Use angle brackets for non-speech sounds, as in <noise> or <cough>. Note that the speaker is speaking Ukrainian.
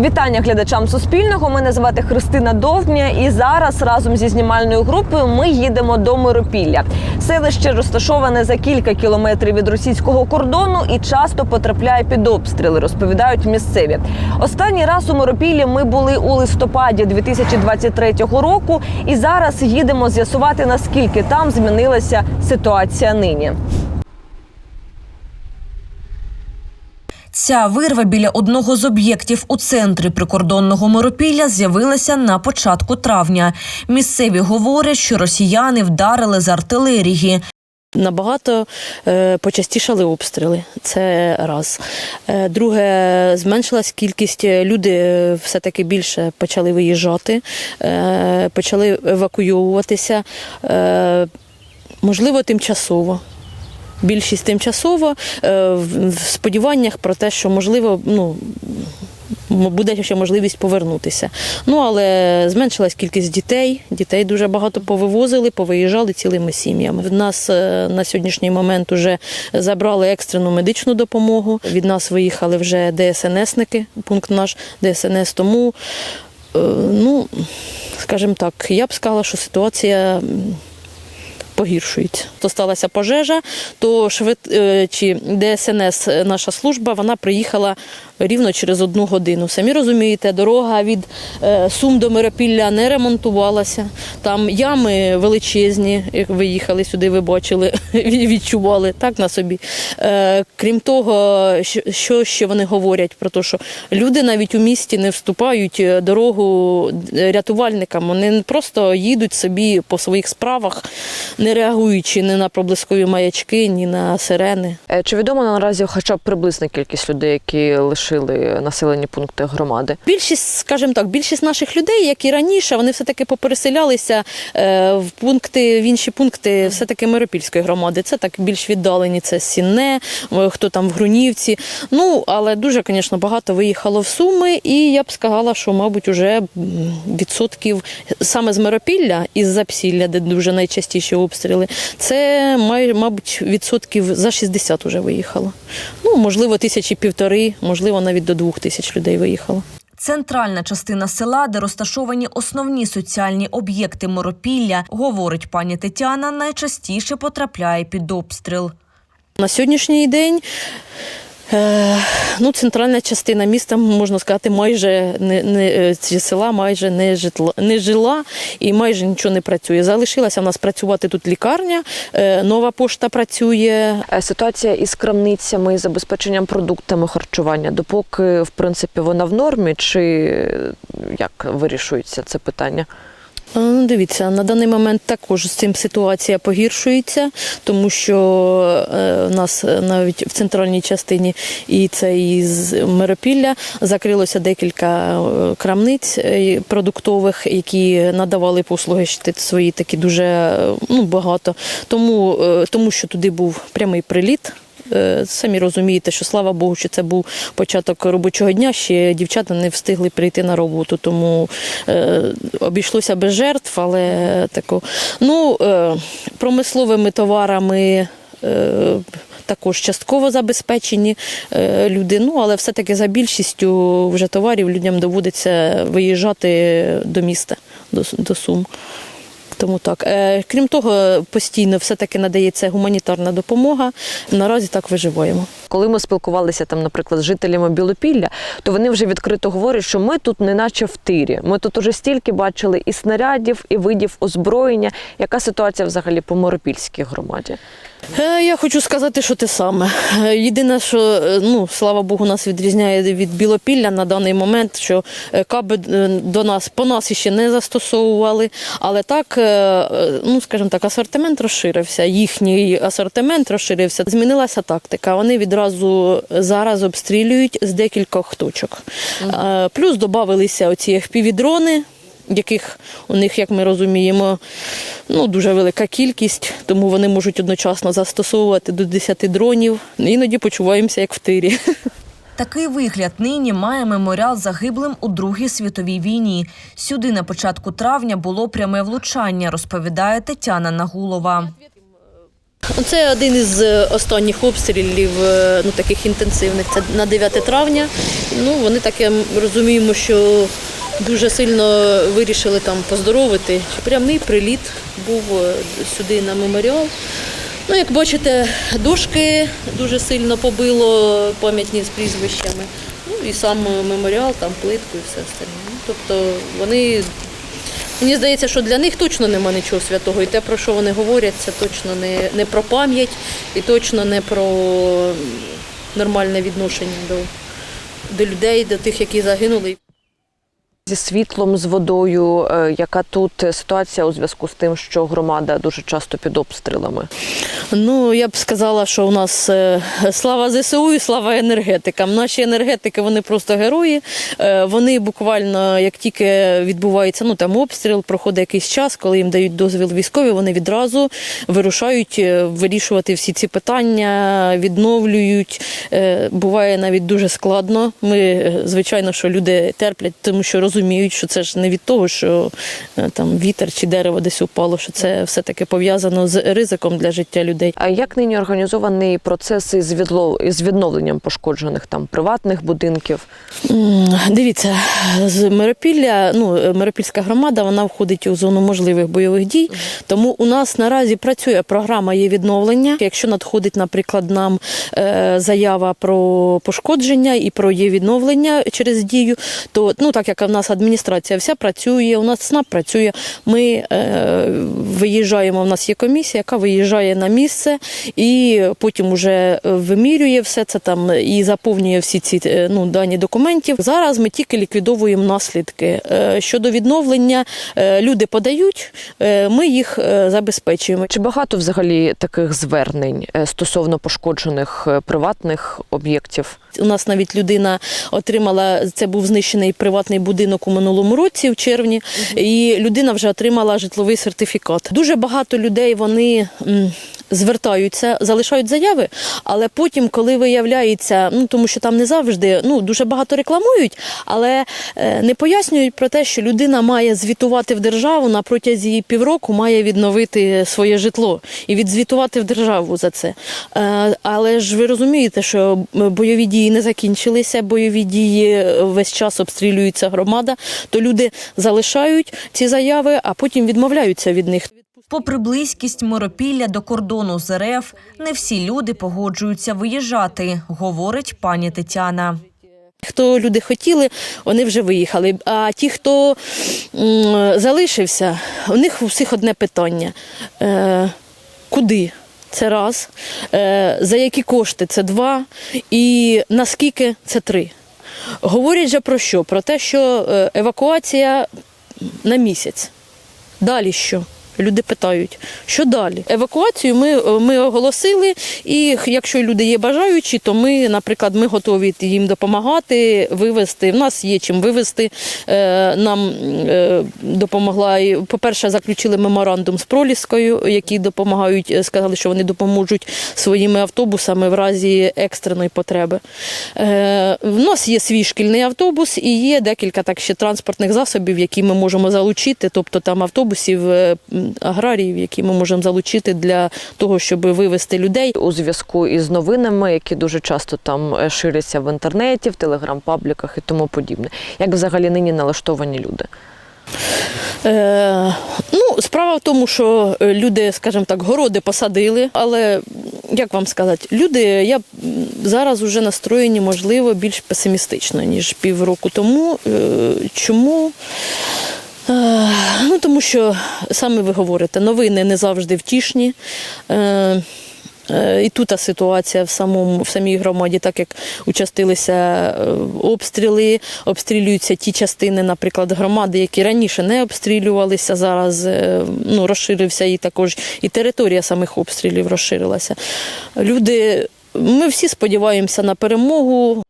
Вітання глядачам Суспільного. Мене звати Христина Довгня, і зараз разом зі знімальною групою ми їдемо до Миропілля. Селище розташоване за кілька кілометрів від російського кордону і часто потрапляє під обстріли, розповідають місцеві. Останній раз у Миропіллі ми були у листопаді 2023 року, і зараз їдемо з'ясувати наскільки там змінилася ситуація нині. Ця вирва біля одного з об'єктів у центрі прикордонного Миропілля з'явилася на початку травня. Місцеві говорять, що росіяни вдарили з артилерії. Набагато е, почастішали обстріли. Це раз. Е, друге, зменшилась кількість е, люди е, все-таки більше почали виїжджати, почали евакуйовуватися. Е, можливо, тимчасово. Більшість тимчасово е, в сподіваннях про те, що можливо, ну. Буде ще можливість повернутися. Ну, але зменшилась кількість дітей. Дітей дуже багато повивозили, повиїжджали цілими сім'ями. В нас е, на сьогоднішній момент вже забрали екстрену медичну допомогу. Від нас виїхали вже ДСНСники, пункт наш ДСНС. Тому, е, ну, скажімо так, я б сказала, що ситуація. Погіршується. То сталася пожежа, то швид е, чи ДСНС е, наша служба вона приїхала рівно через одну годину. Самі розумієте, дорога від е, Сум до Миропілля не ремонтувалася. Там ями величезні, як ви їхали сюди, ви бачили, <laughs> відчували так на собі. Крім того, що- ще вони говорять про те, що люди навіть у місті не вступають дорогу рятувальникам. Вони просто їдуть собі по своїх справах, не реагуючи ні на проблискові маячки, ні на сирени. Е, Чи відомо наразі хоча б приблизна кількість людей, які лишили населені пункти громади? Більшість, скажімо так, більшість наших людей, як і раніше, вони все-таки попереселялися е, в пункти, в інші пункти все-таки Миропільської громади. Це так більш віддалені, це Сінне, е, хто там в Грунівці. Ну, але дуже, звісно, багато виїхало в Суми, і я б сказала, що, мабуть, уже відсотків саме з Миропілля із Запсілля, де дуже найчастіші обстріли, це мабуть, відсотків за 60 вже виїхало. Ну, можливо, тисячі півтори, можливо, навіть до двох тисяч людей виїхало. Центральна частина села, де розташовані основні соціальні об'єкти Моропілля, говорить пані Тетяна, найчастіше потрапляє під обстріл. На сьогоднішній день ну, центральна частина міста, можна сказати, майже не, не, е, ці села майже не, житла, не жила і майже нічого не працює. Залишилася в нас працювати тут лікарня, е, нова пошта працює. Е, Ситуація із крамницями і забезпеченням продуктами харчування, допоки в принципі вона в нормі, чи е, як вирішується це питання? Е, Ну, дивіться, на даний момент також з цим ситуація погіршується, тому що е, у нас навіть в центральній частині і це із Миропілля закрилося декілька е, крамниць е, продуктових, які надавали послуги свої такі дуже е, ну, багато. Тому, е, тому що туди був прямий приліт. Е, Самі розумієте, що слава Богу, що це був початок робочого дня. Ще дівчата не встигли прийти на роботу, тому е, обійшлося без жертв, але тако. Ну, е, промисловими товарами. Е, також частково забезпечені е, люди, ну але все-таки за більшістю вже товарів людям доводиться виїжджати до міста, до, до Сум. Тому так. Е, крім того, постійно все-таки надається гуманітарна допомога. Наразі так виживаємо. Коли ми спілкувалися там, наприклад, з жителями Білопілля, то вони вже відкрито говорять, що ми тут не наче в тирі. Ми тут уже стільки бачили і снарядів, і видів озброєння. Яка ситуація взагалі по Моропільській громаді? Е, Я хочу сказати, що те саме. Е, Єдине, що е, ну слава Богу, нас відрізняє від Білопілля на даний момент, що каби до нас по нас ще не застосовували. Але так, ну скажімо так, асортимент розширився. Їхній асортимент розширився. Змінилася тактика. Вони відразу зараз обстрілюють з декількох точок. Плюс додавалися оці FPV-дрони, яких у них, як ми розуміємо, ну, дуже велика кількість, тому вони можуть одночасно застосовувати до 10 дронів. Іноді почуваємося як в тирі. Такий вигляд нині має меморіал загиблим у Другій світовій війні. Сюди на початку травня було пряме влучання, розповідає Тетяна Нагулова. Це один із е, останніх обстрілів, е, ну таких інтенсивних. Це на 9 травня. Ну вони таке розуміємо, що дуже сильно вирішили там поздоровити. Прямий приліт був е, сюди на меморіал. Ну, як бачите, дошки дуже сильно побило пам'ятні з прізвищами. Ну і сам меморіал, там плитку і все остальне. Ну, тобто вони Мені здається, що для них точно нема нічого святого. І те, про що вони говорять, це точно не, не про пам'ять і точно не про нормальне відношення до, до людей, до тих, які загинули. Зі світлом, з водою, е, яка тут ситуація у зв'язку з тим, що громада дуже часто під обстрілами. Ну, я б сказала, що у нас е, слава ЗСУ і слава енергетикам. Наші енергетики вони просто герої. Е, Вони буквально, як тільки відбувається ну, там обстріл, проходить якийсь час, коли їм дають дозвіл військові, вони відразу вирушають вирішувати всі ці питання, відновлюють. Буває навіть дуже складно. Ми, звичайно, що люди терплять, тому що розуміють, що це ж не від того, що е, там вітер чи дерево десь упало, що це все-таки пов'язано з ризиком для життя людей. А як нині організований процес із із відновленням пошкоджених там приватних будинків? Дивіться, з Миропілля, ну Миропільська громада, вона входить у зону можливих бойових дій. Тому у нас наразі працює програма є відновлення. Якщо надходить, наприклад, нам е, заява про пошкодження і про є відновлення через дію, то ну так як в нас адміністрація вся працює, у нас СНАП працює. Ми е, виїжджаємо. У нас є комісія, яка виїжджає на місце і потім уже вимірює все це там і заповнює всі ці е, ну, дані документів. Зараз ми тільки ліквідовуємо наслідки. Е, Щодо відновлення, е, люди подають, е, ми їх е, забезпечуємо. Чи багато взагалі таких звернень е, стосовно пошкоджених е, приватних об'єктів? У нас навіть людина отримала це був знищений приватний будинок у минулому році, в червні, і людина вже отримала житловий сертифікат. Дуже багато людей вони. Звертаються, залишають заяви, але потім, коли виявляється, ну тому що там не завжди ну дуже багато рекламують, але е, не пояснюють про те, що людина має звітувати в державу на протязі півроку, має відновити своє житло і відзвітувати в державу за це. Е, але ж ви розумієте, що бойові дії не закінчилися, бойові дії весь час обстрілюється громада, то люди залишають ці заяви, а потім відмовляються від них. Попри близькість Миропілля до кордону з РФ, не всі люди погоджуються виїжджати, говорить пані Тетяна. Хто люди хотіли, вони вже виїхали. А ті, хто залишився, у них у всіх одне питання: е, куди? Це раз, е, за які кошти це два, і наскільки це три. Говорять же про що? Про те, що е, евакуація на місяць. Далі що? Люди питають, що далі? Евакуацію ми, ми оголосили, і якщо люди є бажаючі, то ми, наприклад, ми готові їм допомагати, вивезти. В нас є чим вивезти. Е, Нам е, допомогла, по-перше, заключили меморандум з Проліскою, які допомагають, е, сказали, що вони допоможуть своїми автобусами в разі екстреної потреби. Е, В нас є свій шкільний автобус і є декілька так ще транспортних засобів, які ми можемо залучити, тобто там автобусів е, аграріїв, які ми можемо залучити для того, щоб вивезти людей. У зв'язку із новинами, які дуже часто там е, ширяться в інтернеті, в телеграм-пабліках і тому подібне. Як взагалі нині налаштовані люди? Е, ну, справа в тому, що е, люди, скажімо так, городи посадили, але як вам сказати, люди я зараз вже настроєні, можливо, більш песимістично, ніж півроку тому. Е, чому? Е, ну, тому що саме ви говорите, новини не завжди втішні. Е, Е, І тут ситуація в самому в самій громаді, так як участилися обстріли, обстрілюються ті частини, наприклад, громади, які раніше не обстрілювалися. Зараз ну, розширився і також і територія самих обстрілів розширилася. Люди, ми всі сподіваємося на перемогу.